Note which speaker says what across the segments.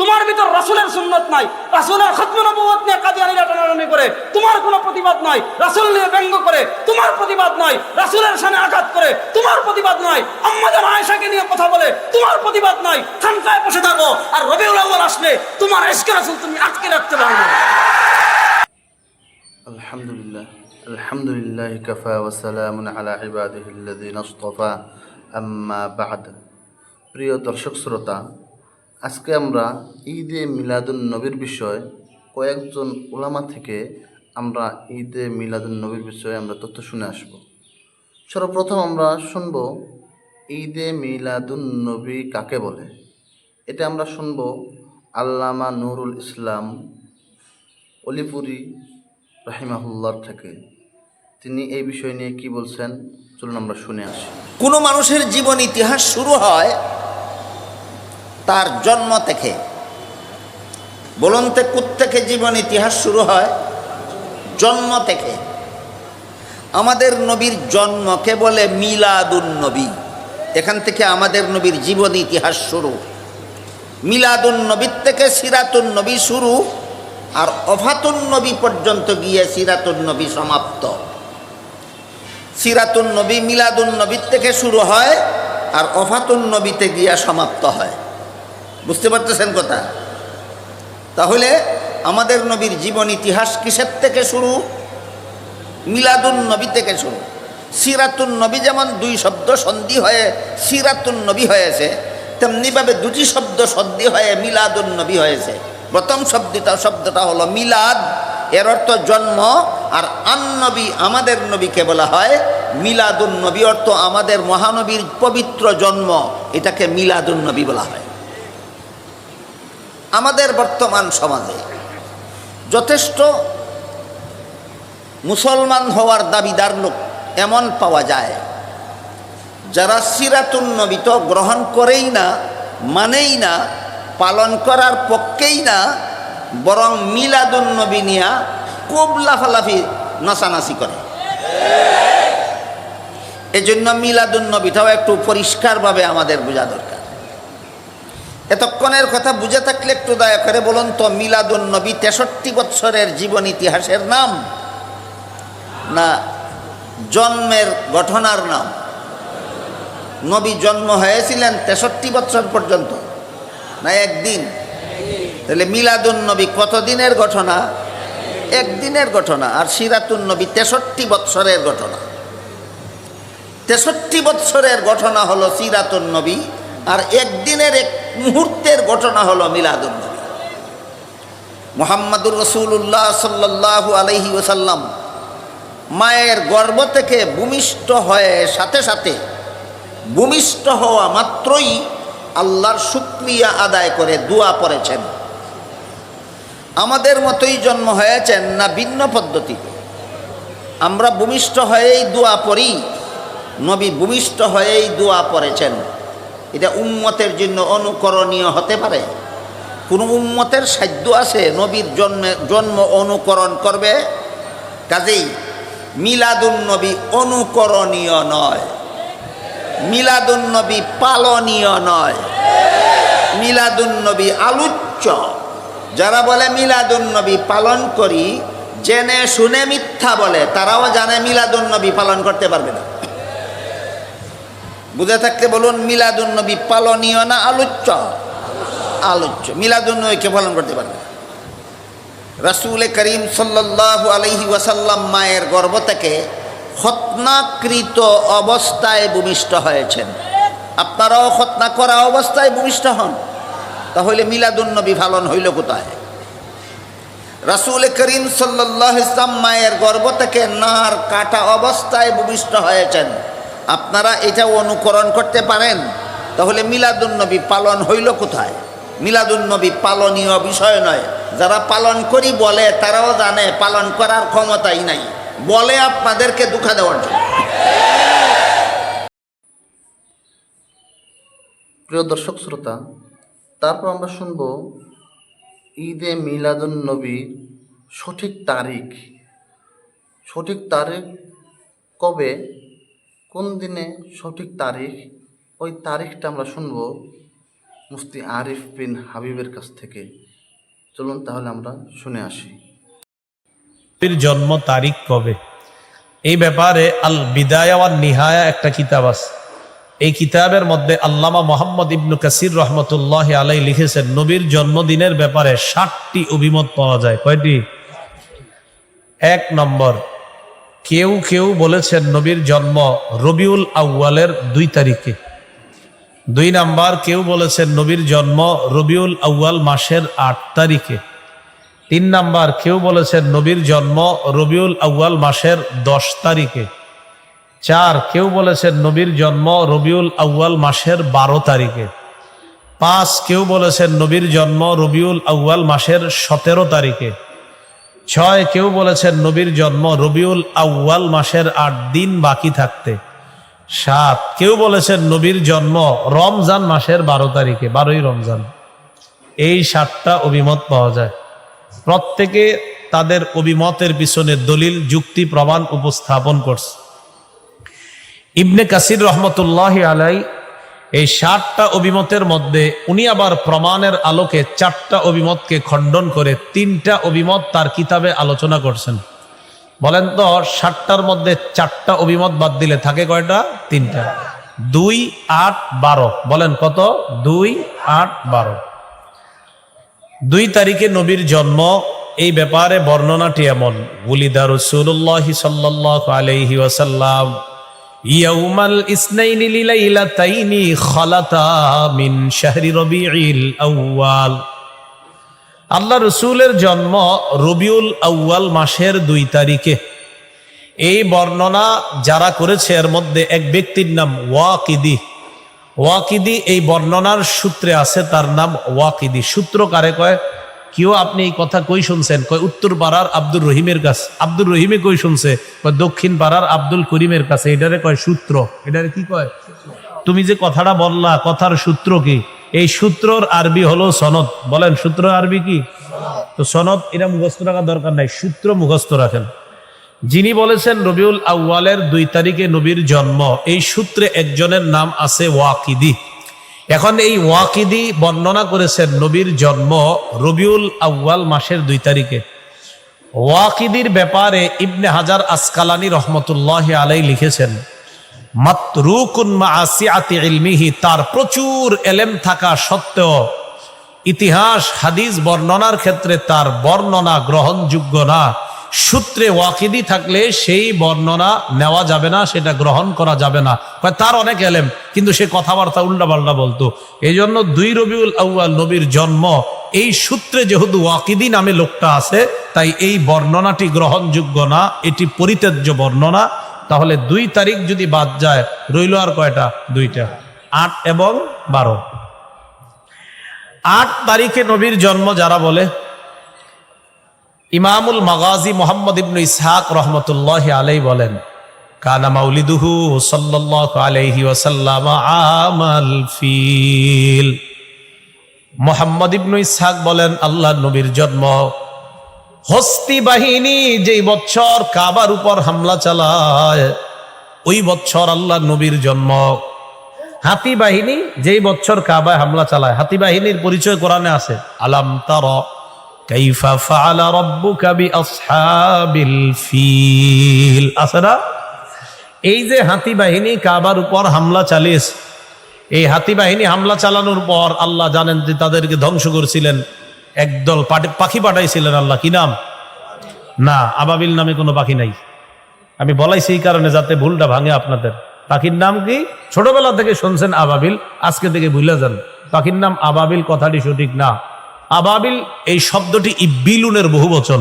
Speaker 1: তোমার ভিতর রাসুলের সুন্নত নাই। রাসুলের খতম খতমনবুয়ত নিয়ে কাদিয়ানিরা টানাটানি করে। তোমার কোনো প্রতিবাদ নাই। রাসুল নিয়ে ব্যঙ্গ করে। তোমার প্রতিবাদ নাই। রাসুলের সামনে আঘাত করে। তোমার প্রতিবাদ নাই। আম্মাদের আয়সাকে নিয়ে কথা বলে। তোমার প্রতিবাদ নাই। থানকায় বসে থাকো। আর রবিউল আউ্বাল আসলে তোমার এসকে রাসুল তুমি আটকে রাখতে পারবে
Speaker 2: আলহামদুলিল্লাহ। আলহামদুলিল্লাহ কাফা ওয়াসালাম আলা ইবাদিহিল্লাযিনা ইসতাফা আম্মা বাদ। প্রিয় দর্শক, শ্রোতা আজকে আমরা ঈদে মিলাদুন নবীর বিষয় কয়েকজন ওলামা থেকে আমরা ঈদে মিলাদুন নবীর বিষয়ে আমরা তথ্য শুনে আসব। সর্বপ্রথম আমরা শুনব ঈদে মিলাদুন নবী কাকে বলে? এটা আমরা শুনব আল্লামা নুরুল ইসলাম অলিপুরি রাহিমাহুল্লার থেকে। তিনি এই বিষয় নিয়ে কি বলছেন? চলুন আমরা শুনে আসি।
Speaker 3: কোনো মানুষের জীবন ইতিহাস শুরু হয় তার জন্ম থেকে। বলুন তো থেকে জীবন ইতিহাস শুরু হয় জন্ম থেকে। আমাদের নবীর জন্মকে বলে মিলাদুন নবী। এখান থেকে আমাদের নবীর জীবন ইতিহাস শুরু। মিলাদুন নবীর থেকে সিরাতুন নবী শুরু আর অফাতুন নবী পর্যন্ত গিয়ে সিরাতুন নবী সমাপ্ত। সিরাতুন নবী মিলাদুন নবীর থেকে শুরু হয় আর অফাতুন নবীতে গিয়া সমাপ্ত হয়। বুঝতে পারতেছেন কথা? তাহলে আমাদের নবীর জীবন ইতিহাস কিসের থেকে শুরু? মিলাদুন নবী থেকে শুরু। সিরাতুন নবী যেমন দুই শব্দ সন্ধি হয়ে সিরাতুন নবী হয়েছে, তেমনিভাবে দুটি শব্দ সন্ধি হয়ে মিলাদুন নবী হয়েছে। প্রথম শব্দটা শব্দটা হলো মিলাদ, এর অর্থ জন্ম, আর আন্নবী আমাদের নবীকে বলা হয় মিলাদুন নবী, অর্থ আমাদের মহানবীর পবিত্র জন্ম, এটাকে মিলাদুন নবী বলা হয়। আমাদের বর্তমান সমাজে যথেষ্ট মুসলমান হওয়ার দাবিদার লোক এমন পাওয়া যায়, যারা সিরাতুন নবী গ্রহণ করেই না, মানেই না, পালন করার পক্ষেই না, বরং মিলাদুন নবী নিয়া খুব লাফালাফি নাচানাচি করে। এজন্য মিলাদুন নবীটাও একটু পরিষ্কারভাবে আমাদের বোঝা দরকার। এতক্ষণের কথা বুঝে থাকলে একটু দয়া করে বলুন তো মিলাদুন নবী তেষট্টি বৎসরের জীবন ইতিহাসের নাম? না, জন্মের ঘটনার নাম। নবী জন্ম হয়েছিলেন তেষট্টি বৎসর পর্যন্ত। না, একদিন। তাহলে মিলাদুন নবী কতদিনের ঘটনা? একদিনের ঘটনা, আর সিরাতুন নবী তেষট্টি বৎসরের ঘটনা। তেষট্টি বৎসরের ঘটনা হলো সিরাতুন নবী আর একদিনের এক মুহূর্তের ঘটনা হলো মিলাদুন নবী মোহাম্মদুর রসুল্লাহ সাল্লাহু আলহি ওসাল্লাম মায়ের গর্ভ থেকে ভূমিষ্ঠ হয়ে সাথে সাথে ভূমিষ্ঠ হওয়া মাত্রই আল্লাহর শুক্রিয়া আদায় করে দোয়া পড়েছেন। আমাদের মতোই জন্ম হয়েছেন না ভিন্ন পদ্ধতিতে? আমরা ভূমিষ্ঠ হয়েই দোয়া পড়ি, নবী ভূমিষ্ঠ হয়েই দোয়া পড়েছেন। এটা উম্মতের জন্য অনুকরণীয় হতে পারে। কোনো উম্মতের সাধ্য আছে নবীর জন্মে, জন্ম অনুকরণ করবে? কাজেই মিলাদুন নবী অনুকরণীয় নয়। মিলাদুন নবী পালনীয় নয়। মিলাদুন নবী আলোচ্য। যারা বলে মিলাদুন নবী পালন করি, জেনে শুনে মিথ্যা বলে, তারাও জানে মিলাদুন নবী পালন করতে পারবে না। বুঝে থাকতে বলুন, মিলাদুন নবী পালনীয় না আলোচ্য? আলোচ্য। মিলাদুন নবীকে পালন করতে পারবে? রাসুল করিম সাল্লাহ আলহি ওয়াসাল্লাম মায়ের গর্ভ থেকে খতনাকৃত অবস্থায় ভূমিষ্ঠ হয়েছেন। আপনারাও খতনা করা অবস্থায় ভূমিষ্ঠ হন। তাহলে মিলাদুন্নবী পালন হইল কোথায়? রাসুল করিম সাল্লাহ ইসলাম মায়ের গর্ভ থেকে নার কাটা অবস্থায় ভূমিষ্ঠ হয়েছেন। আপনারা এটা অনুকরণ করতে পারেন, তাহলে মিলাদুন্নবী পালন হইল কোথায়? মিলাদুন্নবী পালনীয় বিষয় নয়। যারা পালন করি বলে, তারাও জানে পালন করার ক্ষমতাই নাই। বলে আপনাদেরকে দুঃখা দেওয়ার জন্য।
Speaker 2: প্রিয় দর্শক শ্রোতা, তারপর আমরা শুনব ঈদে মিলাদুন সঠিক তারিখ। সঠিক তারিখ কবে? কোন দিনে সঠিক তারিখ? ওই তারিখটা আমরা শুনব মুফতি আরিফ বিন হাবিবের কাছ থেকে। চলুন তাহলে আমরা শুনে আসি।
Speaker 4: জন্ম তারিখ কবে? এই ব্যাপারে আল বিদায়া ওয়ান নিহায়া একটা কিতাব আছে। এই কিতাবের মধ্যে আল্লামা মোহাম্মদ ইবনু কাসির রহমতুল্লাহ আলাই লিখেছেন, নবীর জন্মদিনের ব্যাপারে ষাটটি অভিমত পাওয়া যায়। কয়টি? এক নম্বর কেউ কেউ বলেছেন নবীর জন্ম রবিউল আউয়ালের দুই তারিখে। দুই নাম্বার, কেউ বলেছেন নবীর জন্ম রবিউল আউয়াল মাসের আট তারিখে। তিন নাম্বার, কেউ বলেছেন নবীর জন্ম রবিউল আউয়াল মাসের দশ তারিখে। চার, কেউ বলেছেন নবীর জন্ম রবিউল আউয়াল মাসের বারো তারিখে। পাঁচ, কেউ বলেছেন নবীর জন্ম রবিউল আউয়াল মাসের সতেরো তারিখে। ছয়, কেউ বলেছেন নবীর জন্ম রবিউল আউয়াল মাসের আট দিন বাকি থাকতে। সাত, কেউ বলেছেন নবীর জন্ম রমজান মাসের বারো তারিখে, বারোই রমজান। এই সাতটা অভিমত পাওয়া যায়। প্রত্যেকে তাদের অভিমতের পিছনে দলিল, যুক্তি, প্রমাণ উপস্থাপন করছে। ইবনে কাসির রহমতুল্লাহ আলাই এই ষাটটা অভিমতের মধ্যে উনি আবার প্রমাণের আলোকে চারটা অভিমতকে খণ্ডন করে তিনটা অভিমত তার কিতাবে আলোচনা করছেন। বলেন তো ষাটটার মধ্যে চারটা অভিমত বাদ দিলে থাকে কয়টা? তিনটা। দুই, আট, বারো। বলেন কত? দুই, আট, বারো। দুই তারিখে নবীর জন্ম, এই ব্যাপারে বর্ণনাটি এমন। গুলিদা রসুল্লাহ সাল্লাহ আলাইহি ওয়াসাল্লাম ইয়াউমাল ইসনাইনি লিলাইলাতাইনি খালাতা মিন শাহরি রবিউল আউয়াল। আল্লাহ রসুলের জন্ম রবিউল আউয়াল মাসের দুই তারিখে। এই বর্ণনা যারা করেছে, এর মধ্যে এক ব্যক্তির নাম ওয়াকিদি। ওয়াকিদি এই বর্ণনার সূত্রে আছে, তার নাম ওয়াকিদি। সূত্র কারে কয়? কেউ আপনি এই কথা কই শুনছেন? কয়, উত্তর পাড়ার আব্দুর রহিমের কাছে। আব্দুর রহিমে কই শুনছে? কয়, দক্ষিণ পাড়ার আব্দুল করিমের কাছে। এটারে কয় সূত্র। এটারে কি কয়? তুমি যে কথাটা বললা, কথার সূত্র কি? এই সূত্রর আরবি হলো সনদ। বলেন, সূত্র আরবি কি? তো সনদ, এটা মুখস্থ রাখার দরকার নাই। সূত্র মুখস্থ রাখেন। যিনি বলেছেন, রবিউল আউয়ালের দুই তারিখে নবীর জন্ম। এই সূত্রে একজনের নাম আছে ওয়াকিদি। এখন এই ওয়াকিদি বর্ণনা করেছেন নবীর জন্ম রবিউল আউয়াল মাসের দুই তারিখে। ওয়াকিদির ব্যাপারে ইবনে হাজার আসকালানি রহমতুল্লাহ আলাই লিখেছেন ইলমিহি তার প্রচুর এলেম থাকা সত্ত্বেও ইতিহাস, হাদিস বর্ণনার ক্ষেত্রে তার বর্ণনা গ্রহণযোগ্য না। সূত্রে ওয়াকিদি থাকলে সেই বর্ণনা নেওয়া যাবে না, সেটা গ্রহণ করা যাবে না। তার অনেক এলেম, কিন্তু সে কথাবার্তা উল্টাপাল্টা বলতো। এই জন্য দুই রবিউল আউয়াল নবীর জন্ম, এই সূত্রে যেহেতু ওয়াকিদি নামে লোকটা আছে, তাই এই বর্ণনাটি গ্রহণযোগ্য না, এটি পরিত্যাজ্য বর্ণনা। তাহলে দুই তারিখ যদি বাদ যায়, রইল আর কয়টা? দুইটা। আট এবং বারো। আট তারিখে নবীর জন্ম যারা বলে ইমামুল মাগাজি মোহাম্মদ ইবনু ইসহাক রহমতুল্লাহ আলাই বলেন, কানা মাউলিদুহু সাল্লাল্লাহু আলাইহি ওয়াসাল্লাম আমাল ফিল। মোহাম্মদ ইবনু বলেন আল্লাহ নবীর জন্ম। হস্তি বাহিনী যেই বছর কাবার উপর হামলা চালায়, ওই বছর আল্লাহ নবীর জন্ম। হাতি বাহিনী যেই বছর কাবায় হামলা চালায়, হাতি বাহিনীর পরিচয় কোরআনে আছে, আলাম তার কাইফা ফাআলা রাব্বুকা বিআসহাবিল ফিল আছে এই যে হাতি বাহিনী কাবার উপর হামলা চালিয়েছে, এই হাতি বাহিনী হামলা চালানোর পর আল্লাহ জানেন যে তাদেরকে ধ্বংস করেছিলেন। একদল পাখি পাঠাইছিলেন আল্লাহ। কি নাম? না, আবাবিল নামে কোনো পাখি নাই। আমি বলাইছি এই কারণে যাতে ভুলটা ভাঙে আপনাদের। পাখির নাম কি? ছোটবেলা থেকে শুনছেন আবাবিল, আজকে থেকে ভুলে যান। পাখির নাম আবাবিল, কথাটি সঠিক না। আবাবিল, এই শব্দটি ইব্বিলুনের বহু বচন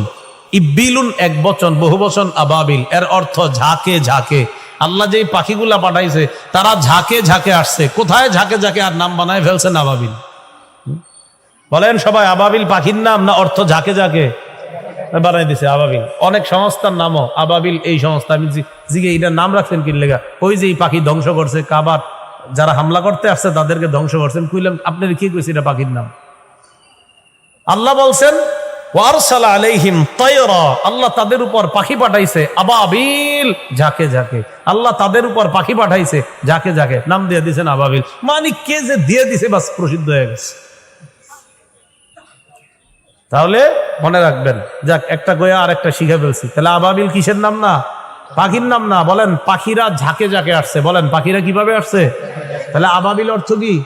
Speaker 4: ইব্বিলুন এক বচন বহু বচন আবাবিল। এর অর্থ ঝাঁকে ঝাঁকে। আল্লাহ যে পাখিগুলা পাঠাইছে, তারা ঝাঁকে ঝাঁকে আসছে। কোথায় ঝাঁকে ঝাঁকে আর নাম বানায় ফেলছেন আবাবিল? বলেন সবাই, আবাবিল পাখির নাম না অর্থ ঝাঁকে ঝাঁকে? বানাই দিছে আবাবিল। অনেক সংস্থার নামও আবাবিল এই সংস্থা। আমি জিগে এটার নাম রাখছেন কি লেগা? ওই যে এই পাখি ধ্বংস করছে, কাবার যারা হামলা করতে আসছে, তাদেরকে ধ্বংস করছেন। কইলাম, আপনার কি কইছে এটা পাখির নাম? আল্লাহ বলছেন আল্লাহ তাদের উপর পাখি পাঠাইছে, আবাবিল ঝাঁকে ঝাঁকে। আল্লাহ তাদের উপর পাখি পাঠাইছে, ঝাঁকে ঝাঁকে। নাম দিয়ে দিয়েছেন আবাবিল। মানে কে যে দিয়ে দিছে বাস প্রসিদ্ধ হয়ে গেছে। তাহলে মনে রাখবেন, যাক, একটা গোয়া আর একটা শিখে ফেলছি। তাহলে আবাবিল কিসের নাম না? পাখির নাম না? বলেন, পাখিরা ঝাঁকে ঝাঁকে আসছে। বলেন, পাখিরা কীভাবে আসছে? তাহলে আবাবিল অর্থ কি?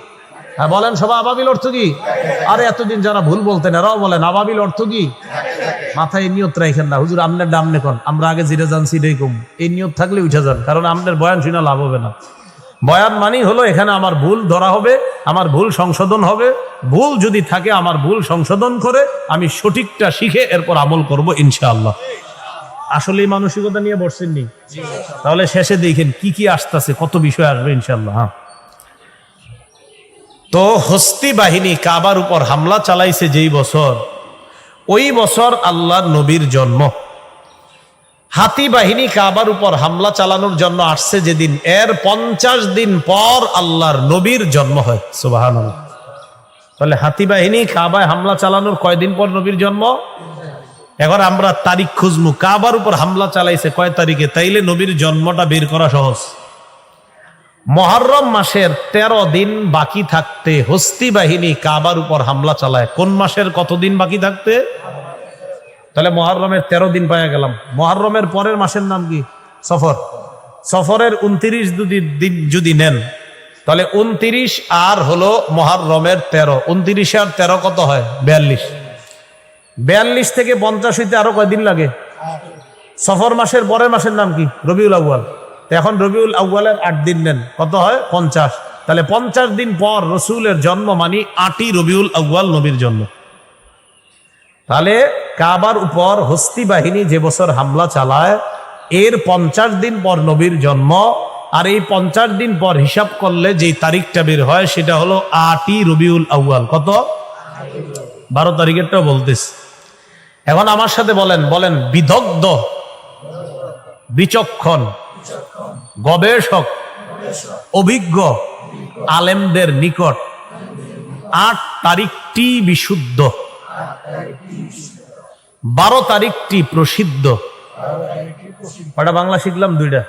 Speaker 4: হ্যাঁ বলেন সবাই আবাবিল অর্থ কি? আরে এতদিন যারা ভুল বলতেন এরাও বলেন আবাবিল অর্থ কি? মাথায় নিয়ত রাখেন না। হুজুর আমনের ডাম নেখন আমরা আগে জিরে জানছি এরকম এই নিয়ত থাকলে উঠে যান কারণ আমনের বয়ান শুনে লাভ হবে না। বয়ান মানি হলো এখানে আমার ভুল ধরা হবে আমার ভুল সংশোধন হবে। ভুল যদি থাকে আমার ভুল সংশোধন করে আমি সঠিকটা শিখে এরপর আমল করব ইনশাআল্লাহ। আসলে মানসিকতা নিয়ে বসছেন নি? তাহলে শেষে দেখেন কি কি আসতেছে কত বিষয় আসবে ইনশাআল্লাহ হ্যাঁ। তো হস্তি বাহিনী কাবার উপর হামলা চালাইছে যেই বছর, ওই বছর আল্লাহ নবীর জন্ম। হাতি বাহিনী কাবার উপর হামলা চালানোর জন্য আসছে যেদিন, এর পঞ্চাশ দিন পর আল্লাহর নবীর জন্ম হয় সুবাহান তাহলে হাতি বাহিনী কাবায় হামলা চালানোর কয়দিন পর নবীর জন্ম? এখন আমরা তারিখ খুঁজমু কাবার উপর হামলা চালাইছে কয় তারিখে? তাইলে নবীর জন্মটা বের করা সহজ। মহরম মাসের ১৩ দিন বাকি থাকতে হস্তি বাহিনী কাবার উপর হামলা চালায়। কোন মাসের কতদিন বাকি থাকতে? তাহলে মহরমের ১৩ দিন পাওয়া গেলাম। মহরমের পরের মাসের নাম কি? সফর। সফরের উনত্রিশ দিন যদি নেন, তাহলে উনত্রিশ আর হলো মহরমের ১৩ উনত্রিশ আর ১৩ কত হয়? বিয়াল্লিশ। বিয়াল্লিশ থেকে পঞ্চাশ হইতে আরও কয়দিন লাগে? সফর মাসের পরের মাসের নাম কি? রবিউল আউ্য়াল। তো এখন রবিউল আউ্য়ালের আট দিন নেন। কত হয়? পঞ্চাশ। তাহলে পঞ্চাশ দিন পর রসুলের জন্ম মানি আটই রবিউল আউ্য়াল নবীর জন্ম। তাহলে কাবার উপর হস্তি বাহিনী যে বছর হামলা চালায়, এর পঞ্চাশ দিন পর নবীর জন্ম, আর এই পঞ্চাশ দিন পর হিসাব করলে যে তারিখটা বের হয়, সেটা হলো আটই রবিউল আউ্য়াল। কত? বারো তারিখেরটাও বলতেছি। এখন আমার সাথে বলেন বলেন, বিদগ্ধ, বিচক্ষণ গবেষক, অভিজ্ঞ, আলেমদের নিকট আট তারিখটি বিশুদ্ধ। বারো তারিখটি প্রসিদ্ধ। কটা বাংলা শিখলাম? দুইটা।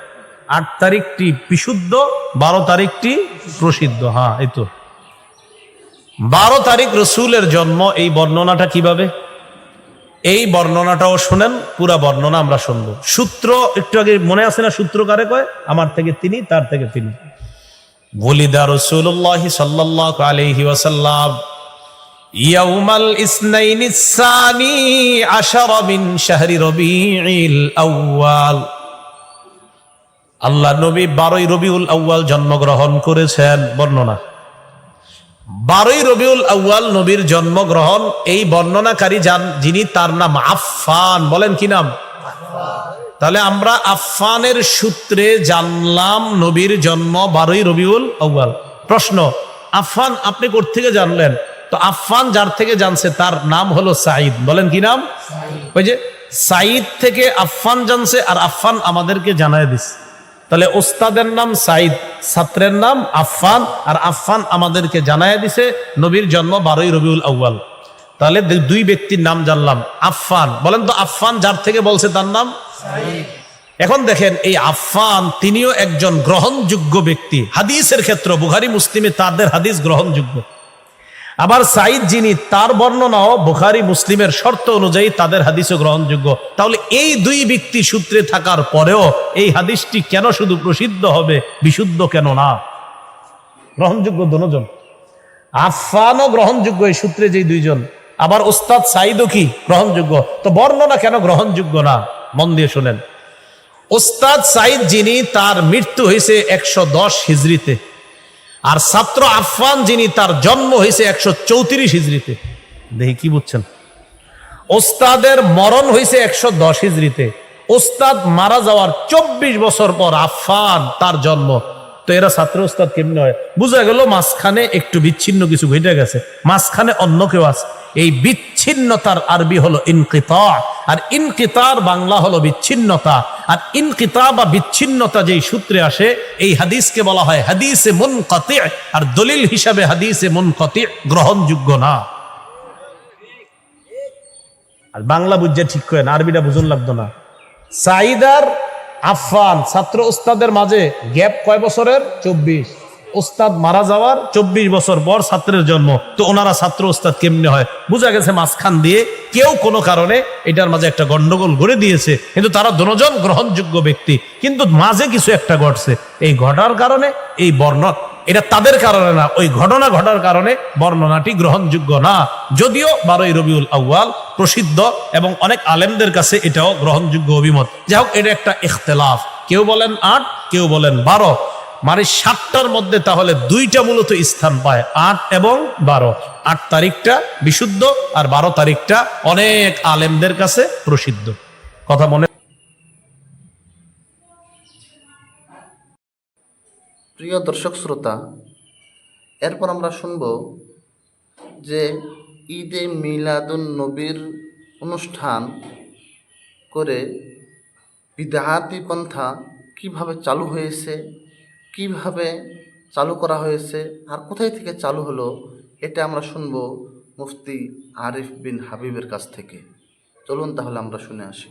Speaker 4: আট তারিখটি বিশুদ্ধ, বারো তারিখটি প্রসিদ্ধ। হ্যাঁ এই তো। বারো তারিখ রসুলের জন্ম, এই বর্ণনাটা কীভাবে? এই বর্ণনাটাও শোনেন, পুরা বর্ণনা আমরা শুনব। সূত্র, একটু আগে মনে আছে না সূত্র কারে কয়? আমার থেকে তিনি, তার থেকে তিনি। বলিদা রসুল্লাহ সাল্লাহ আলহি ওয়াসাল্লাম, ইয়াউমাল ইসনাইনি সানি আশারা মিন শাহরি রবিউল আউয়াল। আল্লাহ নবী বারোই রবিউল আউয়াল জন্মগ্রহণ করেছেন, বর্ণনা। বারোই রবিউল আউয়াল নবীর জন্মগ্রহণ এই বর্ণনাকারী যান যিনি তার নাম আফফান বলেন কি নাম? তাহলে আমরা আফফানের সূত্রে জানলাম নবীর জন্ম বারোই রবিউল আউয়াল। প্রশ্ন আফফান আপনি থেকে জানলেন? তো আফফান যার থেকে জানছে তার নাম হলো সাঈদ বলেন কি নাম? ওই যে সাঈদ থেকে আফফান জানছে আর আফফান আমাদেরকে জানায় দিছে। তাহলে ওস্তাদের নাম সাইদ ছাত্রের নাম আফফান আর আফফান আমাদেরকে জানায় দিছে নবীর জন্ম বারোই রবিউল আউ্য়াল। তাহলে দুই ব্যক্তির নাম জানলাম আফফান। বলেন তো আফফান যার থেকে বলছে তার নাম? এখন দেখেন এই আফফান তিনিও একজন গ্রহণযোগ্য ব্যক্তি। হাদিসের ক্ষেত্র বুহারি মুসলিমে তাদের হাদিস গ্রহণযোগ্য। আবার সাইদ যিনি, তার বর্ণনাও বুখারি মুসলিমের শর্ত অনুযায়ী তাদের হাদিসও গ্রহণযোগ্য। তাহলে এই দুই ব্যক্তি সূত্রে থাকার পরেও এই হাদিসটি কেন শুধু প্রসিদ্ধ হবে, বিশুদ্ধ কেন না? গ্রহণযোগ্য দুজন। আফানও গ্রহণযোগ্য এই সূত্রে যেই দুইজন। আবার ওস্তাদ সাইদও কি? গ্রহণযোগ্য। তো বর্ণনা কেন গ্রহণযোগ্য না? মন দিয়ে শোনেন। ওস্তাদ সাইদ যিনি, তার মৃত্যু হয়েছে একশো দশ হিজড়িতে। আর ছাত্র আফফান যিনি, তার জন্ম হয়েছে একশো চৌত্রিশ হিজড়িতে। দেখি, কি বুঝছেন? ওস্তাদের মরণ হয়েছে একশো দশ হিজড়িতে। ওস্তাদ মারা যাওয়ার চব্বিশ বছর পর আফফান তার জন্ম। তো এরা ছাত্র ওস্তাদ কেমনি হয়? বুঝা গেল মাঝখানে একটু বিচ্ছিন্ন কিছু ঘটে গেছে। মাঝখানে অন্য কেউ আছে। এই বিচ্ছিন্নতার আরবি হলো ইনকিতা। আর ইনকিতার বাংলা হলো বিচ্ছিন্নতা। আর ইনকিতা বা বিচ্ছিন্নতা যেই সূত্রে আসে, এই হাদিসকে বলা হয় হাদিস হাদিসে মন আর দলিল হিসাবে হাদিস হাদিসে মন গ্রহণযোগ্য না। আর বাংলা বুঝছে ঠিক করেন আরবিটা বুঝুন লাগতো না। সাইদার আফান ছাত্র ওস্তাদের মাঝে গ্যাপ কয় বছরের? চব্বিশ। ওস্তাদ মারা যাওয়ার চব্বিশ বছর পর ছাত্রের জন্ম। তো ওনারা ছাত্র ওস্তাদ কেমনে হয়? বোঝা গেছে মাঝখান দিয়ে কেউ কোনো কারণে এটার মাঝে একটা গন্ডগোল গড়ে দিয়েছে। কিন্তু তারা দুজন গ্রহণযোগ্য ব্যক্তি। কিন্তু মাঝে কিছু একটা ঘটছে। এই ঘটার কারণে এই বর্ণ, এটা তাদের কারণে না, ওই ঘটনা ঘটার কারণে বর্ণনাটি গ্রহণযোগ্য না। যদিও বারোই রবিউল আউয়াল প্রসিদ্ধ এবং অনেক আলেমদের কাছে এটাও গ্রহণযোগ্য অভিমত। যাই হোক, এটা একটা ইখতলাফ। কেউ বলেন আট, কেউ বলেন বারো। মানে সাতটার মধ্যে তাহলে দুইটা মূলত স্থান পায়, আট এবং বারো। আট তারিখটা বিশুদ্ধ আর বারো তারিখটা অনেক আলেমদের কাছে প্রসিদ্ধ। কথা মনে
Speaker 2: প্রিয় দর্শক শ্রোতা, এরপর আমরা শুনব যে ঈদে মিলাদুন নবীর অনুষ্ঠান করে বিদাহাতি পন্থা কীভাবে চালু হয়েছে কীভাবে চালু করা হয়েছে আর কোথায় থেকে চালু হলো, এটা আমরা শুনব মুফতি আরিফ বিন হাবিবের কাছ থেকে। চলুন তাহলে আমরা শুনে আসি।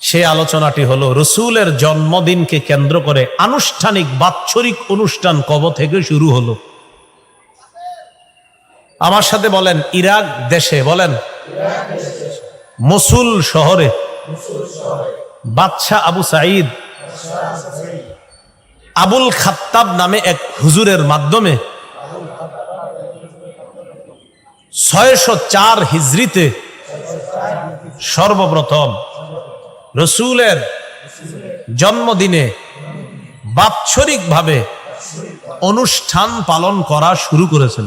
Speaker 4: সে আলোচনাটি হলো, রসুলের জন্মদিনকে কেন্দ্র করে আনুষ্ঠানিক বাৎসরিক অনুষ্ঠান কব থেকে শুরু হলো? আমার সাথে বলেন, ইরাক দেশে বলেন? মসুল শহরে? বাদশাহ আবু সাঈদ? আবুল খাত্তাব নামে এক হুজুরের মাধ্যমে ছয়শো চার হিজড়িতে সর্বপ্রথম রসুলের জন্মদিনে বাৎসরিকভাবে অনুষ্ঠান পালন করা শুরু করেছেন।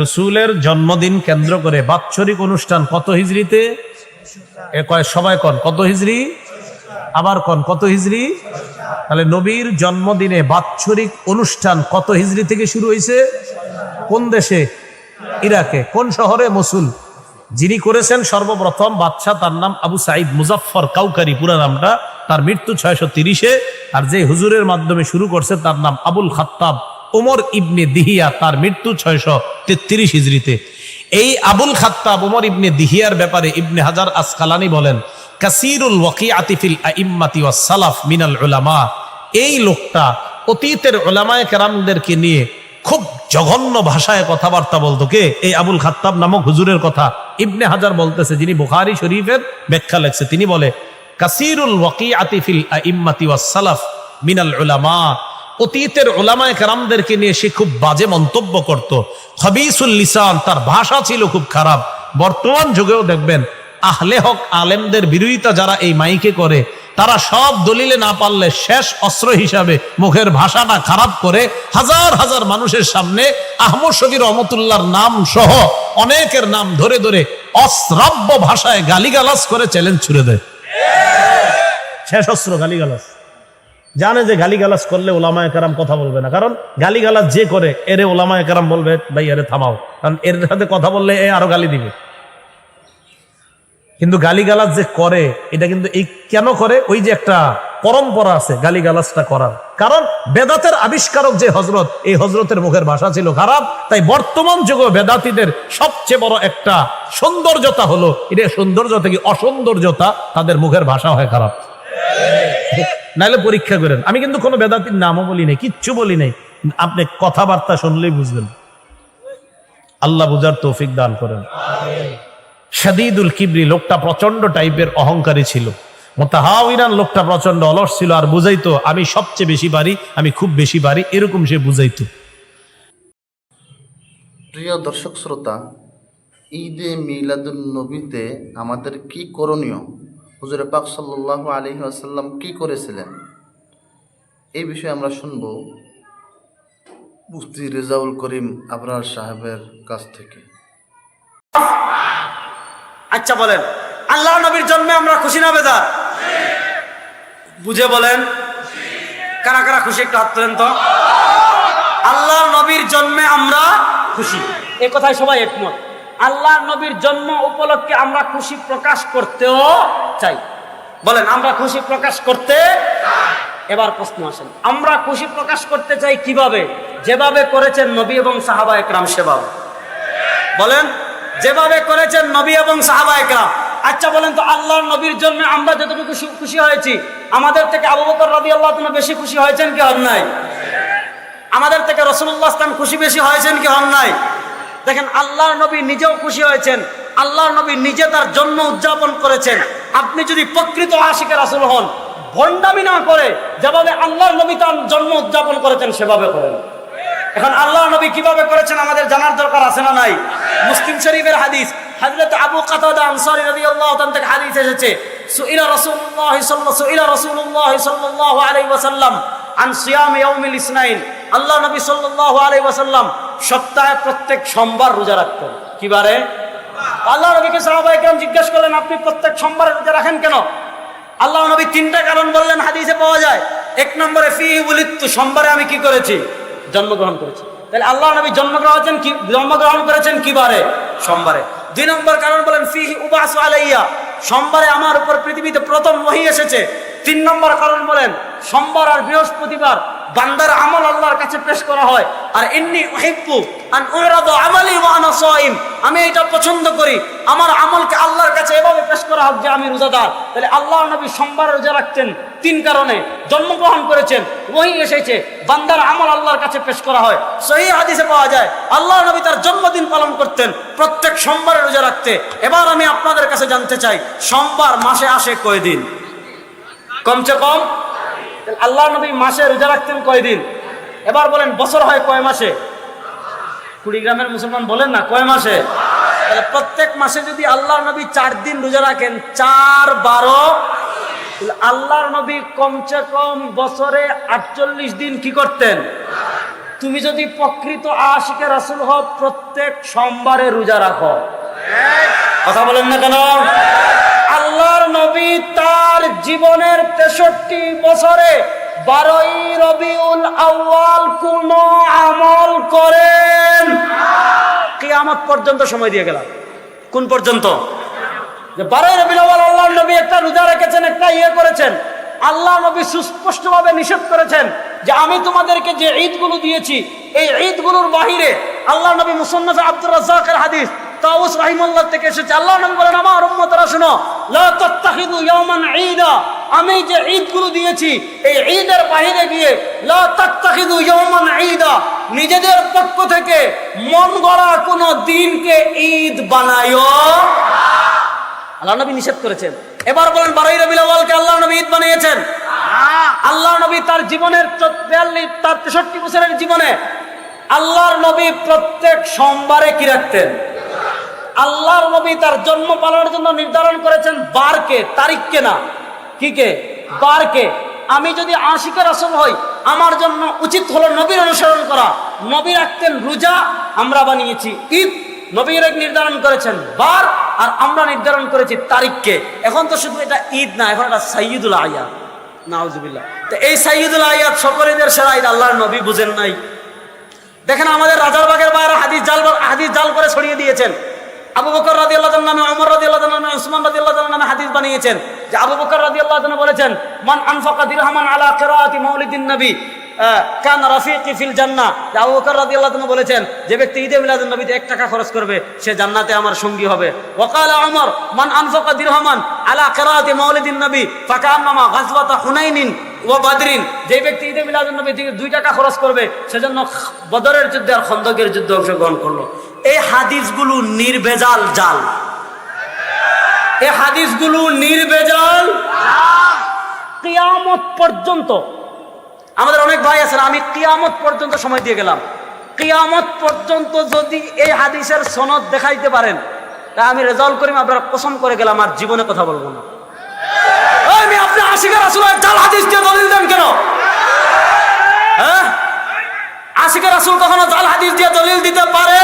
Speaker 4: রসুলের জন্মদিন কেন্দ্র করে বাৎসরিক অনুষ্ঠান কত হিজড়িতে? সবাই কন, কত হিজড়ি? আবার কন? কত হিজড়ি তাহলে নবীর জন্মদিনে বাৎসরিক অনুষ্ঠান কত হিজড়ি থেকে শুরু হয়েছে? কোন দেশে? ইরাকে। কোন শহরে? মসুল। যিনি করেছেন সর্বপ্রথম বাদশাহ তার নাম আবু সাইদ মুজাফফর কাউকারি, পুরা নামটা। তার মৃত্যু ছয়শো তিরিশে। আর যে হুজুরের মাধ্যমে শুরু করছে তার নাম আবুল খাত্তাব। ওমর ইবনে দিহিয়া, তার মৃত্যু ছয়শো তেত্রিশ হিজড়িতে এই আবুল খাত্তাব ওমর ইবনে দিহিয়ার ব্যাপারে ইবনে হাজার আসকালানি বলেন কাসিরুল ওয়াকি আতিফিল আইম্মাতি ওয়াস সালাফ মিনাল উলামা। এই লোকটা অতীতের ওলামায় কেরামদেরকে নিয়ে খুব জঘন্য ভাষায় কথাবার্তা বলতো কে? এই আবুল খাত্তাব নামক হুজুরের কথা। ইবনে হাজার বলতেছে, যিনি বুখারি শরীফের ব্যাখ্যা লেখছে, তিনি বলে, কাসিরুল ওয়াকি আতিফিল আইম্মাতি ওয়াস সালাফ মিনাল উলামা। অতীতের ওলামায় কারামদেরকে নিয়ে সে খুব বাজে মন্তব্য করত। খবিসুল লিসান, তার ভাষা ছিল খুব খারাপ। বর্তমান যুগেও দেখবেন আহলে হক আলেমদের বিরোধিতা যারা এই মাইকে করে, তারা সব দলিলে না পারলে শেষ অস্ত্র হিসাবে মুখের ভাষাটা খারাপ করে হাজার হাজার মানুষের সামনে আহমদ শফি রহমতুল্লাহর নাম সহ অনেকের নাম ধরে ধরে অশ্রাব্য ভাষায় গালিগালাজ করে চ্যালেঞ্জ ছুড়ে দেয়। শেষ অস্ত্র গালিগালাজ। জানে যে গালিগালাজ করলে ওলামায় কারাম কথা বলবে না। কারণ গালিগালাজ যে করে, এরে ওলামায় কারাম বলবে, ভাই, এরে থামাও। কারণ এর সাথে কথা বললে এ আরও গালি দিবে। কিন্তু গালিগালাজ যে করে, এটা কিন্তু এই কেন করে? ওই যে একটা পরম্পরা আছে গালিগালাজটা করার। কারণ বেদাতের আবিষ্কারক যে হজরত এই হজরতের মুখের ভাষা ছিল খারাপ, তাই বর্তমান যুগে বেদাতিদের সবচেয়ে বড় একটা সৌন্দর্যতা হলো, এটা সৌন্দর্য থেকে অসৌন্দর্যতা তাদের মুখের ভাষা হয় খারাপ। নাহলে পরীক্ষা করেন। আমি কিন্তু কোনো বেদাতির নামও বলি নাই, কিচ্ছু বলি নাই। আপনি কথাবার্তা শুনলেই বুঝবেন। আল্লাহ বুঝার তৌফিক দান করেন। শাদিদুল কিবরি লোকটা প্রচণ্ড টাইপের অহংকারী ছিল। মোতাহাউরান লোকটা প্রচণ্ড অলস ছিল আর বুঝাইতো, আমি সবচেয়ে বেশি পারি, আমি খুব বেশি পারি। এরকম সে বুঝাইতো।
Speaker 2: প্রিয় দর্শক শ্রোতা, ঈদে মিলাদুল নবীতে আমাদের কি করণীয়? হুজুরে পাক সাল্লাহ আলী আসাল্লাম কি করেছিলেন? এই বিষয়ে আমরা শুনব মুফতি রেজাউল করিম আবরার সাহেবের কাছ থেকে।
Speaker 1: আচ্ছা বলেন, আল্লাহ নবীর জন্মে আমরা খুশি না বেদা বুঝে বলেন। কারা কারা খুশি, একটু হাত তোলেন তো। আল্লাহ নবীর জন্মে আমরা খুশি। এ কথায় সবাই একমত। আল্লাহ নবীর জন্ম উপলক্ষে আমরা খুশি প্রকাশ করতেও চাই। বলেন, আমরা খুশি প্রকাশ করতে এবার প্রশ্ন আসেন। আমরা খুশি প্রকাশ করতে চাই কীভাবে? যেভাবে করেছেন নবী এবং সাহাবা একরাম সেভাবে। বলেন। যেভাবে করেছেন নবী এবং সাহাবা একরাম আচ্ছা বলেন তো, আল্লাহর নবীর জন্য আমরা যতটুকু খুশি- হয়েছি, আমাদের থেকে আবু বকর রাদি আল্লাহ বেশি খুশি হয়েছেন কি হন নাই? আমাদের থেকে রসুল্লাহ ইসলাম খুশি বেশি হয়েছেন কি হন নাই? দেখেন, আল্লাহর নবী নিজেও খুশি হয়েছেন, আল্লাহর নবী নিজে তার জন্ম উদযাপন করেছেন। আপনি যদি প্রকৃত আশিকে রাসুল হন, ভণ্ডামি না করে যেভাবে আল্লাহর নবী তার জন্ম উদযাপন করেছেন, সেভাবে করেন। এখন আল্লাহ নবী কীভাবে করেছেন আমাদের জানার দরকার আছে না নাই? মুসলিম শরীফের হাদিস, হযরত আবু কাতাদা আনসারী রাদিয়াল্লাহু তাআলা থেকে হাদিস এসেছে, সুইলা রাসূলুল্লাহ সাল্লাল্লাহু, সুইলা রাসূলুল্লাহ সাল্লাল্লাহু আলাইহি ওয়াসাল্লাম আন সিয়াম ইয়াউমিল ইসনাইন। আল্লাহ নবী সাল্লাল্লাহু আলাইহি ওয়াসাল্লাম সপ্তাহে প্রত্যেক সোমবার রোজা রাখতেন। কিবারে আল্লাহ নবীকে সাহাবায়ে কেরাম জিজ্ঞেস করলেন, আপনি প্রত্যেক সোমবার রোজা রাখেন কেন? আল্লাহ নবী তিনটা কারণ বললেন, হাদিসে পাওয়া যায়। এক নম্বরে ফি উলিত্তু সোমবারে আমি কি করেছি? জন্মগ্রহণ করেছে। তাহলে আল্লাহ নবী জন্মগ্রহণ কি, জন্মগ্রহণ করেছেন কিবারে? সোমবারে। দুই নম্বর কারণ বলেন, ফিহি উবাস আলাইয়া। সোমবারে আমার উপর পৃথিবীতে প্রথম মহি এসেছে। তিন নম্বর কারণ বলেন, সোমবার আর বৃহস্পতিবার বান্দার আমল আল্লাহর কাছে পেশ করা হয়। আর এমনি হিব্বু আন উরাদু আমি এটা পছন্দ করি। আমার আমলকে আল্লাহর কাছে এভাবে পেশ করা হোক যে আমি রোজাদার। তাহলে আল্লাহ নবী সোমবার রোজা রাখতেন তিন কারণে। জন্মগ্রহণ করেছেন ওই এসেছে। বান্দার আমল আল্লাহর কাছে পেশ করা হয়। সহি হাদিসে পাওয়া যায়, আল্লাহ নবী তার জন্মদিন পালন করতেন, প্রত্যেক সোমবারে রোজা রাখতে। এবার আমি আপনাদের কাছে জানতে চাই, সোমবার মাসে আসে কয়দিন? কমসে কম আল্লাহ নবী মাসে রোজা রাখতেন কয়দিন? এবার বলেন, বছর হয় কয় মাসে? কুড়িগ্রামের মুসলমান বলেন না, কয় মাসে? তাহলে প্রত্যেক মাসে যদি আল্লাহর নবী চার দিন রোজা রাখেন, চার বারো আল্লাহর নবী কমসে কম বছরে আটচল্লিশ দিন কি করতেন? তুমি যদি প্রকৃত আশিকে রাসুল হও, প্রত্যেক সোমবারে রোজা রাখো। কথা বলেন না কেন? আল্লাহর নবী তার জীবনের তেষট্টি বছরে বারোই রবিউল আউয়াল কোন আমল করেন। কিয়ামত পর্যন্ত সময় দিয়ে গেলাম। কোন পর্যন্ত? যে বারোই রবিউল আউয়াল আল্লাহর নবী একটা রোজা রেখেছেন, একটা ইয়ে করেছেন। আল্লাহ নবী সুস্পষ্টভাবে নিষেধ করেছেন যে আমি তোমাদেরকে যে ঈদগুলো দিয়েছি, এই ঈদগুলোর বাহিরে আল্লাহ নবী মুসন্নফে আব্দুর রাজ্জাকের হাদিস তাউস রাহিমাল্লাহ থেকে এসেছে। আল্লাহ নবী বলেন, আমার উম্মতরা, শুনো, লা তাত্তাখিদু ইয়াওমান ঈদা। আমি যে ঈদগুলো দিয়েছি, এই ঈদের বাহিরে গিয়ে লা তাত্তাখিদু ইয়াওমান ঈদা। নিজেদের পক্ষ থেকে মন গড়া কোনো দিনকে ঈদ বানায়ো আল্লাহ নবী নিষেধ করেছেন। এবার বলেন, বারোই রবিউল আউয়ালকে আল্লাহ নবী ঈদ বানিয়েছেন? আল্লাহ নবী তার জীবনের বিয়াল্লিশ, তার তেষট্টি বছরের জীবনে আল্লাহর নবী প্রত্যেক সোমবারে কি রাখতেন? আল্লাহর নবী তার জন্ম পালনের জন্য নির্ধারণ করেছেন বারকে, তারিখকে না। কি কে? বারকে। আমি যদি আশিকের আসল হই, আমার জন্য উচিত হলো নবীর অনুসরণ করা। নবী রাখতেন রোজা, আমরা বানিয়েছি ঈদ। নবীর নির্ধারণ করেছেন বার, আর আমরা নির্ধারণ করেছি তারিখকে। এখন তো শুধু এটা ঈদ না, এখন এটা সাইয়দুল আয়াত। নাউজুবিল্লাহ। তো এই সাইয়দুল আয়াত সকলেদের সেরা ঈদ আল্লাহর নবী বুঝেন নাই। দেখেন আমাদের রাজারবাগের বাইরে হাদিস জাল হাদিস জাল করে ছড়িয়ে দিয়েছেন। আবু বকর রাজি আল্লাহ নামে অমর রাজি আল্লাহ নামে, উসমান রাজি আল্লাহ নামে হাদিস বানিয়েছেন যে আবু বকর রাজি আল্লাহ বলেছেন, মান আনফাকা দিরহামান আলা কিরাআতি মাউলিদিন নবী। কান রাফিকি ফিল জান্নাহ। যে আবু বকর রাদিয়াল্লাহু তাআলা বলেছেন, যে ব্যক্তি ঈদে মিলাদুন নবীতে 1 টাকা খরচ করবে, সে জান্নাতে আমার সঙ্গী হবে। ওয়াকালা ওমর মান আনফাকা দিরহামান আলা কিরাআতি মাউলিদিন নবী। ফাকা ফাকান্নামা গাজওয়াতা হুনাইনিন ও বাদরিন। যে ব্যক্তি ঈদে মিলাদুন নবী 2 টাকা খরচ করবে, সেজন্য বদরের যুদ্ধে আর খন্দকের যুদ্ধে অংশগ্রহণ করল। এই হাদিসগুলো নির্ভেজাল জাল। এই হাদিসগুলো নির্ভেজাল কিয়ামত পর্যন্ত। আমাদের অনেক ভাই আছেন, আমি কিয়ামত পর্যন্ত সময় দিয়ে গেলাম। কিয়ামত পর্যন্ত যদি এই হাদিসের সনদ দেখাইতে পারেন, তা আমি রেজাল্ট করিম আপনারা কসম করে গেলাম, আর জীবনে কথা বলব না। আমি আপনি আশিকার আসলে জাল হাদিস দিয়ে দলিল দেন কেন? হ্যাঁ? আশিকার রাসুল কখনো জাল হাদিস দিয়ে দলিল দিতে পারে?